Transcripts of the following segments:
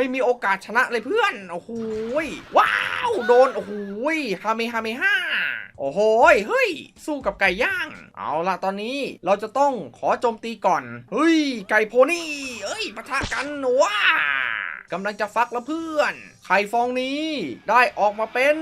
ไม่มีโอกาสชนะเลยเพื่อน โอ้โหว้าว โดน โอ้โหฮาเมฮาเมฮ่าโอ้โห เฮ้ย สู้กับไก่ย่าง เอาล่ะ ตอนนี้เราจะต้องขอโจมตีก่อน เฮ้ย ไก่โพนี่ เอ้ยปะทะกันว้ากำลังจะฟักแล้วเพื่อน ข่ฟองนี้ได้ออกมาเป็น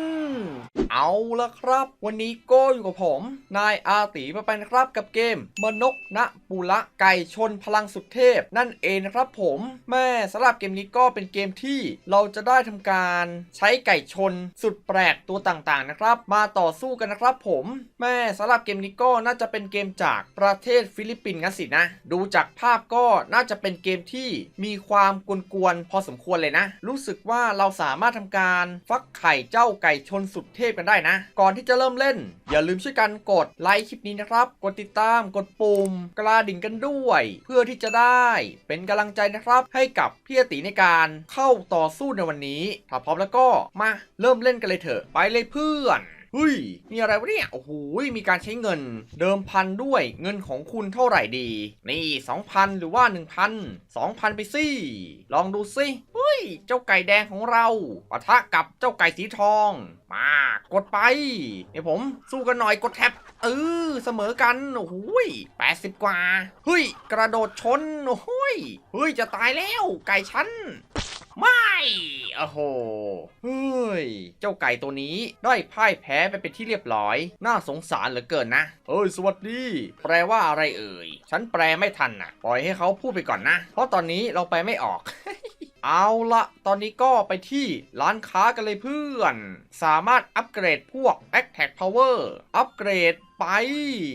เอาละครับ วันนี้โก็อยู่กับผม นายอาตีมาไปนครับกับเกม มนกณปุระไก่ชนพลังสุดเทพ นั่นเองนะครับผม แม่สำหรับเกมนี้ก็เป็นเกมที่เราจะได้ทำการใช้ไก่ชนสุดแปลกตัวต่างๆนะครับ มาต่อสู้กันนะครับผม แม่สำหรับเกมนี้ก็น่าจะเป็นเกมจากประเทศฟิลิปปินส์กันสินะ ดูจากภาพก็น่าจะเป็นเกมที่มีความกวนๆพอสมควรเลยนะ รู้สึกว่าเราสามารถทำการฟักไข่เจ้าไก่ชนสุดเทพกันได้นะ ก่อนที่จะเริ่มเล่น อย่าลืมช่วยกันกดไลค์คลิปนี้นะครับ กดติดตามกดปุ่ม กระดิ่งกันด้วย เพื่อที่จะได้เป็นกำลังใจนะครับ ให้กับพี่อติในการเข้าต่อสู้ในวันนี้ ถ้าพร้อมแล้วก็มาเริ่มเล่นกันเลยเถอะไปเลยเพื่อนเฮ้ย มีอะไรวะเนี่ย โอ้โห มีการใช้เงิน เดิมพันด้วยเงินของคุณเท่าไหร่ดี นี่ 2,000 หรือว่า 1,000 2,000 ไปสิ ลองดูสิ เจ้าไก่แดงของเราปะทะกับเจ้าไก่สีทอง มากดไปเดี๋ยวผมสู้กันหน่อยกดแท็บเออเสมอกันโอ้โหแปดสิบกว่าเฮ้ย กระโดดชนโอ้โหยเฮ้ยจะตายแล้วไก่ฉันไม่โอ้โห เฮ้ย เจ้าไก่ตัวนี้ได้พ่ายแพ้ไปเป็นที่เรียบร้อย น่าสงสารเหลือเกินนะ เอ้ย สวัสดี แปลว่าอะไรเอ่ย ฉันแปลไม่ทันน่ะ ปล่อยให้เขาพูดไปก่อนนะ เพราะตอนนี้เราไปไม่ออก เอาละตอนนี้ก็ไปที่ร้านค้ากันเลยเพื่อน สามารถอัปเกรดพวก a t t a c k Power อัปเกรดไป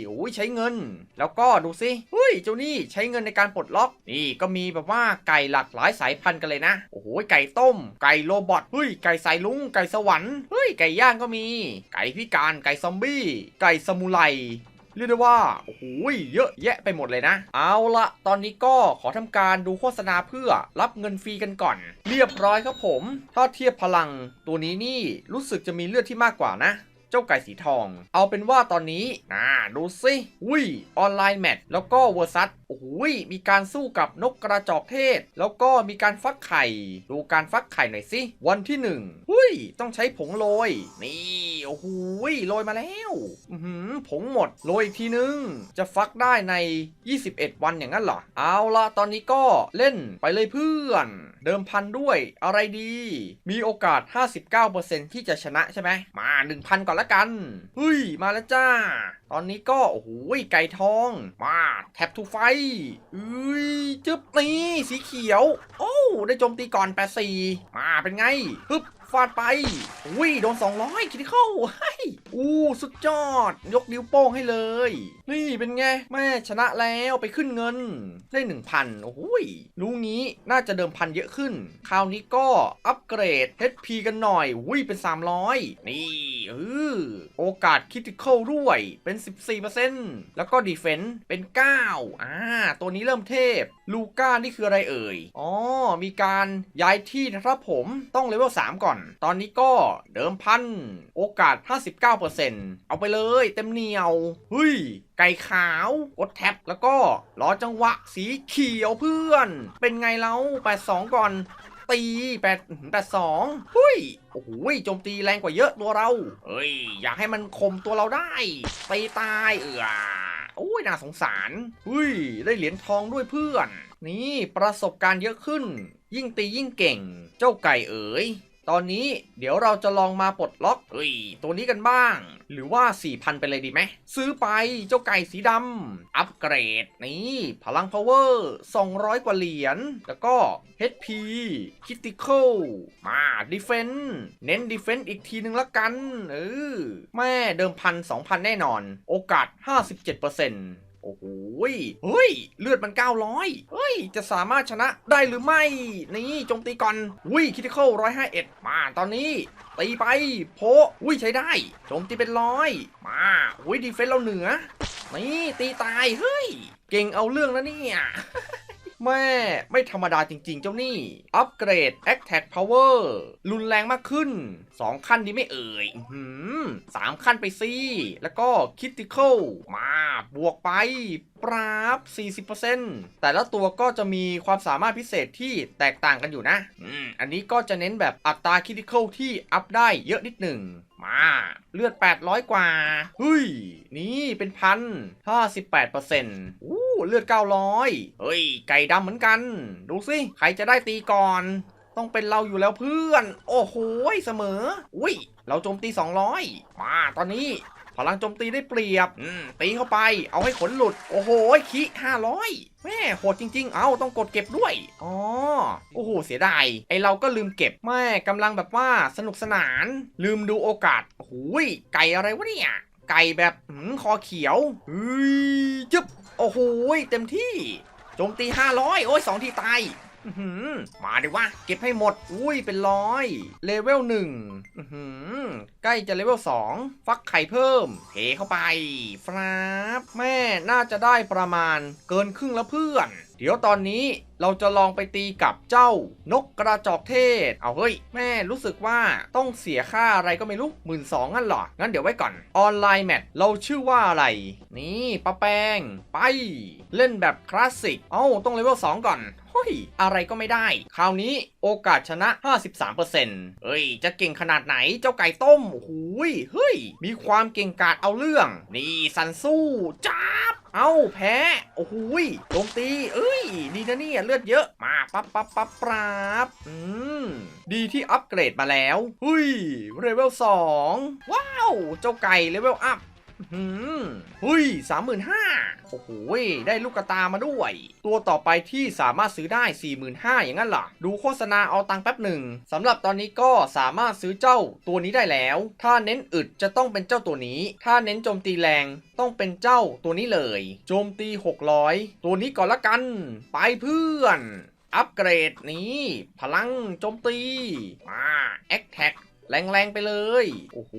โอ้ยใช้เงิน แล้วก็ดูสิเฮ้ยเจ้านี่ใช้เงินในการปลดล็อก นี่ก็มีแบบว่าไก่หลากหลายสายพันธุ์กันเลยนะ โอ้โหไก่ต้ม ไก่โรบอทเฮ้ยไก่สายลุง ไก่สวรรค์เฮ้ยไก่ย่างก็มี ไก่พิการไก่ซอมบี้ ไก่สมุไร เรียกได้ว่าโอ้โหเยอะแยะไปหมดเลยนะ เอาละตอนนี้ก็ขอทำการดูโฆษณาเพื่อรับเงินฟรีกันก่อน เรียบร้อยครับผม ถ้าเทียบพลังตัวนี้นี่รู้สึกจะมีเลือดที่มากกว่านะ เจ้าไก่สีทอง เอาเป็นว่าตอนนี้น่าดูสิอุ้ยออนไลน์แมทแล้วก็เวอร์ซัสโอ้ยมีการสู้กับนกกระจอกเทศ แล้วก็มีการฟักไข่ ดูการฟักไข่หน่อยสิ วันที่หนึ่งหุ้ยต้องใช้ผงโรย นี่โอ้โหยโรยมาแล้วอือหือผงหมดโรยอีกทีนึง จะฟักได้ใน 21 วันอย่างนั้นเหรอ เอาละตอนนี้ก็เล่นไปเลยเพื่อน เดิมพันด้วยอะไรดี มีโอกาส 59%ที่จะชนะใช่ไหมมา 1,000 ก่อนละกันเฮ้ยมาแล้วจ้า ตอนนี้ก็ โอ้โหไก่ทอง มาแท็บทูไฟอุ้ยจึ๊บนี่สีเขียว โอ้ ได้โจมตีก่อน 84 มาเป็นไงฮึบฟาดไปอุ้ยโดน 200คิดเข้าเฮ้ย อู้สุดยอด ยกนิ้วโป้งให้เลย นี่เป็นไง แม่ชนะแล้วไปขึ้นเงิน ได้ 1,000 โอ้โหยรู้งี้น่าจะเดิมพันเยอะขึ้น คราวนี้ก็อัปเกรด HP กันหน่อยอุ้ยเป็น 300 นี่เออโอกาสคิติคอลด้วยเป็น 14%แล้วก็ดีเฟน s ์เป็น 9 อ่า ตัวนี้เริ่มเทพ ลูก้านี่คืออะไรเอ่ย อ๋อ มีการย้ายที่นะครับผมต้องเลเวล3ก่อน ตอนนี้ก็เดิมพัน โอกาส 59%เอาไปเลยเต็มเหนียวเฮ้ยไก่ขาวกดแท็บแล้วก็รอจังหวะสีเขียวเพื่อน เป็นไงเรา82 ก่อนตี8 82เฮ้ย โอ้โหโจมตีแรงกว่าเยอะตัวเรา เฮ้ย อยากให้มันคมตัวเราได้ตีตายเออโอ้ยน่าสงสารเฮ้ย ได้เหรียญทองด้วยเพื่อน นี่ประสบการณ์เยอะขึ้น ยิ่งตียิ่งเก่ง เจ้าไก่เอ๋ย ตอนนี้เดี๋ยวเราจะลองมาปลดล็อกเฮ้ยตัวนี้กันบ้าง หรือว่า 4,000 ไปเลยดีไหม ซื้อไปเจ้าไก่สีดำอัปเกรด นี่ พลัง power 200 กว่าเหรียญ แล้วก็ HP critical มา defense เน้น defense อีกทีนึงละกัน เออ แม่เดิมพัน 2,000 แน่นอน โอกาส 57% โอ้โหยเฮ้ย เลือดมัน 900เฮ้ย จะสามารถชนะได้หรือไม่ นี่โจมตีก่อนวิคิทิคอล151มาตอนนี้ ตีไป โพอุ้ยใช้ได้ โจมตีเป็นร้อยมาอุ้ยดีเฟนส์เราเหนือ นี่ตีตาย เฮ้ย เก่งเอาเรื่องนะเนี่ย แม่ไม่ธรรมดาจริง ๆ เจ้านี่ อัปเกรด Attack Power รุนแรงมากขึ้น 2 ขั้นดีไม่เอ่ยหือสามขั้นไปสิแล้วก็ Critical มาบวกไป ปราบ 40%แต่ละตัวก็จะมีความสามารถพิเศษที่แตกต่างกันอยู่นะอืมอันนี้ก็จะเน้นแบบอัตราคิติค a l ที่อัพได้เยอะนิดหนึ่งมาเลือด 800 กว่าเฮ้ย นี่เป็นพัน58%อู้เซ็นต์ เลือด 900 เฮ้ย ไก่ดำเหมือนกัน ดูสิ ใครจะได้ตีก่อน ต้องเป็นเราอยู่แล้วเพื่อน โอ้โหเสมอ อุ้ย เราโจมตี 200 มาตอนนี้ พลังโจมตีได้เปรียบตีเข้าไป เอาให้ขนหลุด โอ้โหคิ500แม่โหดจริง ๆ เอาต้องกดเก็บด้วย อ๋อ โอ้โห เสียดาย ไอเราก็ลืมเก็บ แม่กำลังแบบว่าสนุกสนาน ลืมดูโอกาสโอ้ยไก่อะไรวะเนี่ย ไก่แบบหืมคอเขียวเฮ้ยจึ๊บ โอ้โหเต็มที่โจมตี500โอ้ยสองทีตายมาดิวะเก็บให้หมด อุ้ยเป็นร้อยเลเวลหนึ่งใกล้จะเลเวลสองฟักไข่เพิ่มเทเข้าไปฟราบแม่น่าจะได้ประมาณเกินครึ่งแล้วเพื่อน ดี๋ยวตอนนี้เราจะลองไปตีกับเจ้านกกระจอกเทศ เอาเฮ้ย แม่รู้สึกว่าต้องเสียค่าอะไรก็ไม่รู้หมื่นสองงั้นหรอ งั้นเดี๋ยวไว้ก่อน ออนไลน์แมทเราชื่อว่าอะไร นี่ป้าแป้งไป เล่นแบบคลาสสิก เอ้าต้องเลเวลสองก่อน เฮ้ย อะไรก็ไม่ได้ คราวนี้โอกาสชนะ 53%เฮ้ย จะเก่งขนาดไหนเจ้าไก่ต้มโอ้โหยเฮ้ย มีความเก่งกาจเอาเรื่อง นี่สันสู้จับเอ้าแพ้ โอ้โหยโจมตี เอ้ย ดีนะเนี่ยเลือดเยอะ มาปั๊บปั๊บปั๊บปราบอืม ดีที่อัปเกรดมาแล้ว เฮ้ย เลเวล2ว้าว เจ้าไก่เลเวลอัพ หืมหุ้ยสามหมื่นห้าโอ้โหได้ลูกกระตามาด้วย ตัวต่อไปที่สามารถซื้อได้45,000อย่างนั้นเหรอดูโฆษณาเอาตังค์แป๊บหนึ่งสำหรับตอนนี้ก็สามารถซื้อเจ้าตัวนี้ได้แล้ว ถ้าเน้นอึดจะต้องเป็นเจ้าตัวนี้ ถ้าเน้นโจมตีแรงต้องเป็นเจ้าตัวนี้เลย โจมตี 600 ตัวนี้ก่อนละกัน ไปเพื่อน อัปเกรดนี้ พลังโจมตีมาแอคแท็ก แรงๆไปเลย โอ้โห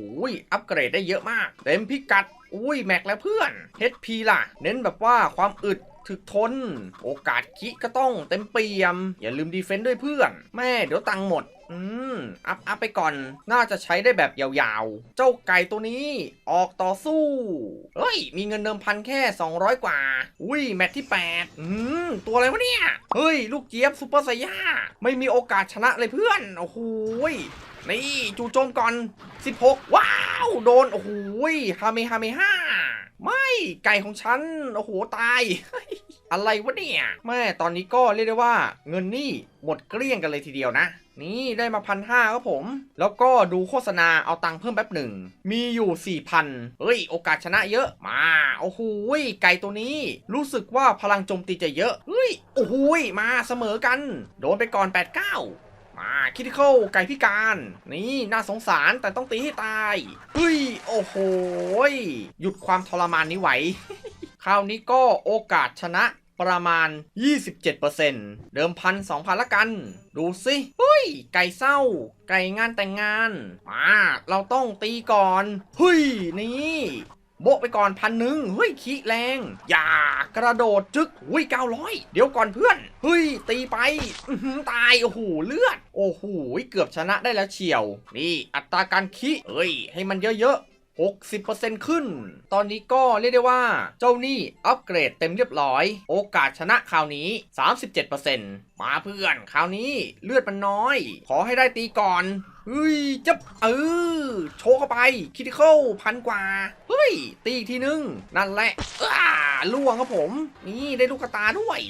อัปเกรดได้เยอะมาก เต็มพิกัด อุ้ย แม็กแล้วเพื่อน HP ล่ะ เน้นแบบว่าความอึดถึกทน โอกาสคิก็ต้องเต็มเปี่ยม อย่าลืมดีเฟนต์ด้วยเพื่อน แม่เดี๋ยวตังค์หมด อืม อัพอัพไปก่อน น่าจะใช้ได้แบบยาวๆ เจ้าไก่ตัวนี้ ออกต่อสู้ เฮ้ย มีเงินเดิมพันแค่ 200 กว่า อุ้ย แมตช์ที่ 8 อืม ตัวอะไรวะเนี่ย เฮ้ย ลูกเจี๊ยบซูเปอร์ไซย่า ไม่มีโอกาสชนะเลยเพื่อน โอ้โห นี่จู่โจมก่อน 16 ว้าว โดน โอ้โหฮาเมฮาเมห้าไม่ไก่ของฉัน โอ้โห ตาย อะไรวะเนี่ย แม่ตอนนี้ก็เรียกได้ว่าเงินนี่หมดเกลี้ยงกันเลยทีเดียวนะ นี่ได้มาพันห้าครับผม แล้วก็ดูโฆษณาเอาตังค์เพิ่มแป๊บหนึ่ง มีอยู่ 4,000 เฮ้ย โอกาสชนะเยอะมา โอ้โหไก่ตัวนี้ รู้สึกว่าพลังโจมตีจะเยอะ เฮ้ย โอ้โหมาเสมอกัน โดนไปก่อน 89 มาคิดเข้าไก่พิการ นี่น่าสงสารแต่ต้องตีให้ตายเฮ้ยโอ้โหหยุดความทรมานนี้ไว้คราวนี้ก็โอกาสชนะประมาณ 27%เดิมพันสองพันละกัน ดูสิเฮ้ย ไก่เศร้า ไก่งานแต่งงาน มา เราต้องตีก่อนเฮ้ย นี่ โบะไปก่อนพันหนึ่งเฮ้ยขี้แรง อย่ากระโดดจึกอุ้ยเก้าร้อยเดี๋ยวก่อนเพื่อนเฮ้ยตีไปตายโอ้โหเลือด โอ้โหเกือบชนะได้แล้วเฉียว นี่อัตราการขี้เอ้ย ให้มันเยอะๆ60%ขึ้น ตอนนี้ก็เรียกได้ว่า เจ้านี่อัปเกรดเต็มเรียบร้อย โอกาสชนะคราวนี้ 37%มาเพื่อน คราวนี้เลือดมันน้อย ขอให้ได้ตีก่อน เฮ้ยจับเออโชว์เข้าไปคิดเข้าพันกว่าเฮ้ย ตีอีกทีนึง นั่นแหละอ้าล่วงครับผม นี่ได้ลูกตาด้วย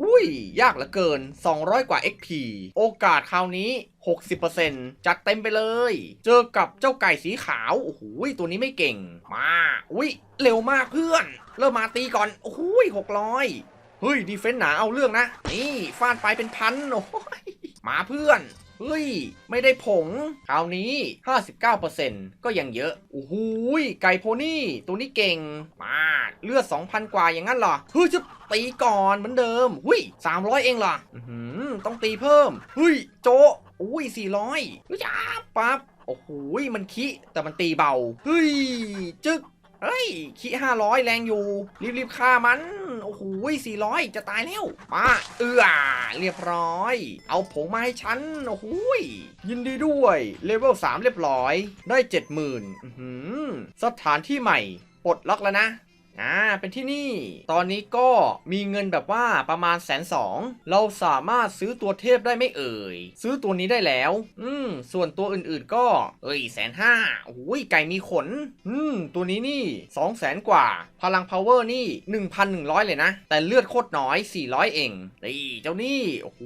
อุ้ย ยากเหลือเกิน 200 กว่า XP โอกาสคราวนี้ 60%จัดเต็มไปเลย เจอกับเจ้าไก่สีขาว โอ้โหตัวนี้ไม่เก่ง มา อุ้ย เร็วมากเพื่อน เริ่มมาตีก่อน โอ้โห600เฮ้ย ดีเฟนส์หนาเอาเรื่องนะ นี่ ฟาดไปเป็นพัน โอ้ยมาเพื่อน เฮ้ย ไม่ได้ผง คราวนี้ 59%ก็ยังเยอะโอ้โหยไก่โพนี่ ตัวนี้เก่งมาเลือด 2,000 กว่าอย่างนั้นเหรอเฮ้ยจะตีก่อนเหมือนเดิมหุย300 เองเหรออื้อหือต้องตีเพิ่มเฮ้ยโจะอุ้ย400เฮ้ยจ้าปั๊บโอ้โหมันคิแต่มันตีเบาเฮ้ยจึ๊กเเฮ้ยขี้ห้าร้อยแรงอยู่รีบๆฆ่ามัน โอ้โหสี่ร้อยจะตายแล้วมาเอือเรียบร้อย เอาผงมาให้ฉันโอ้โหยินดีด้วยเลเวล3เรียบร้อย ได้เจ็ดหมื่นสถานที่ใหม่ปลดล็อกแล้วนะ อ่าเป็นที่นี่ ตอนนี้ก็มีเงินแบบว่าประมาณแสนสองเราสามารถซื้อตัวเทพได้ไม่เอ่ย ซื้อตัวนี้ได้แล้ว อืม ส่วนตัวอื่นๆก็ เอ้ยแสนห้าโอ้ยไก่มีขน อืม ตัวนี้นี่สองแสนกว่า พลังพาวเวอร์นี่1,100เลยนะ แต่เลือดโคตรน้อย400เองนี่เจ้านี่โอ้โห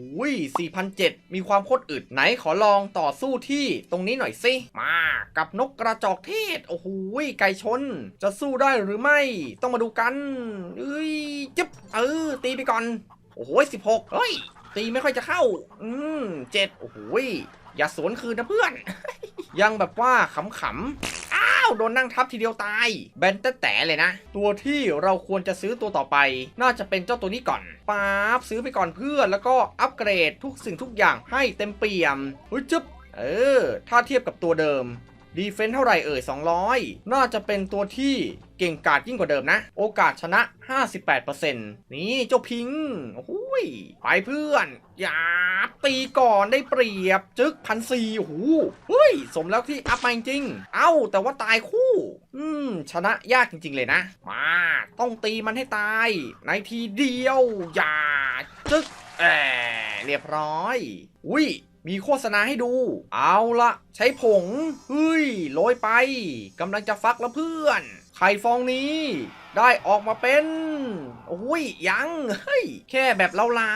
4,007มีความโคตรอึดไหนขอลองต่อสู้ที่ตรงนี้หน่อยสิมากับนกกระจอกเทศ โอ้โหไก่ชน จะสู้ได้หรือไม่ต้องมาดูกันเอ้ยจึ๊บเออตีไปก่อน โอ้โหสิบหกเฮ้ย ตีไม่ค่อยจะเข้า อืมเจ็ดโอ้โหอย่าสวนคืนนะเพื่อน ยังแบบว่าขำๆอ้าวโดนนั่งทับทีเดียวตาย แบนแต่แต่เลยนะ ตัวที่เราควรจะซื้อตัวต่อไป น่าจะเป็นเจ้าตัวนี้ก่อนป๊าบซื้อไปก่อนเพื่อนแล้วก็อัปเกรดทุกสิ่งทุกอย่างให้เต็มเปี่ยมเฮ้ยจึ๊บเออ ถ้าเทียบกับตัวเดิมดีเฟนส์เท่าไหร่เอ่ย 200 น่าจะเป็นตัวที่ เก่งกาจยิ่งกว่าเดิมนะ โอกาสชนะ 58%นี่เจ้าพิงโอ้โหยไปเพื่อน อย่าตีก่อนได้เปรียบ จึกพันสี่โอ้โหเฮ้ย สมแล้วที่อัพมาจริง เอ้า แต่ว่าตายคู่ อืม ชนะยากจริง ๆ เลยนะ มา ต้องตีมันให้ตาย ในทีเดียว อย่า จึกแอบเรียบร้อย อุ้ย มีโฆษณาให้ดู เอาละใช้ผงเฮ้ยโรยไปกำลังจะฟักแล้วเพื่อน ไข่ฟองนี้ได้ออกมาเป็นโอ้ยยังเฮ้ยแค่แบบเล่า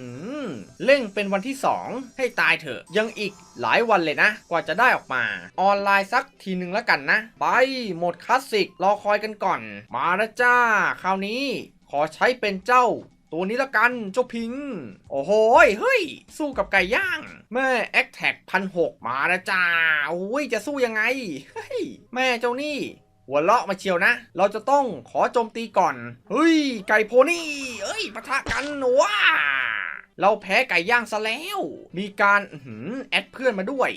ๆเร่งเป็นวันที่ 2 ให้ตายเถอะ ยังอีกหลายวันเลยนะ กว่าจะได้ออกมา ออนไลน์สักทีหนึ่งแล้วกันนะ ไปโหมดคลาสสิกรอคอยกันก่อน มาแล้วจ้า คราวนี้ขอใช้เป็นเจ้า ตัวนี้ละกันเจ้าพิง โอ้โหเฮ้ย สู้กับไก่ย่างแม่แอคแท็กพันหกมาแล้วจ้าโอ้ยจะสู้ยังไงเฮ้ยแม่เจ้านี่หัวเลาะมาเชียวนะ เราจะต้องขอโจมตีก่อน เฮ้ย ไก่โพนี่เอ้ยปะทะกันว้า เราแพ้ไก่ย่างซะแล้ว มีการอแอดเพื่อนมาด้วย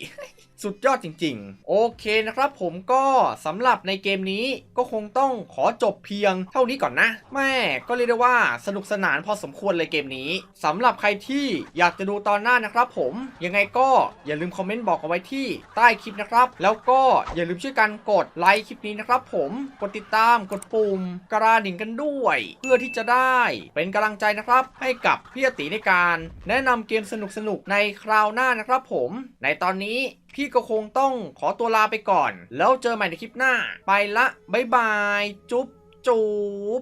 สุดยอดจริง ๆ โอเคนะครับผมก็สำหรับในเกมนี้ก็คงต้องขอจบเพียงเท่านี้ก่อนนะ แม่ก็เรียกได้ว่าสนุกสนานพอสมควรเลยเกมนี้สำหรับใครที่อยากจะดูตอนหน้านะครับผมยังไงก็อย่าลืมคอมเมนต์บอกเอาไว้ที่ใต้คลิปนะครับ แล้วก็อย่าลืมช่วยกันกดไลค์คลิปนี้นะครับผมกดติดตามกดปุ่มกระดิ่งกันด้วย เพื่อที่จะได้เป็นกำลังใจนะครับ ให้กับพี่ติในการแนะนำเกมสนุกๆ ในคราวหน้านะครับผม ในตอนนี้พี่ก็คงต้องขอตัวลาไปก่อน แล้วเจอใหม่ในคลิปหน้า ไปละ บ๊ายบาย จุ๊บจุ๊บ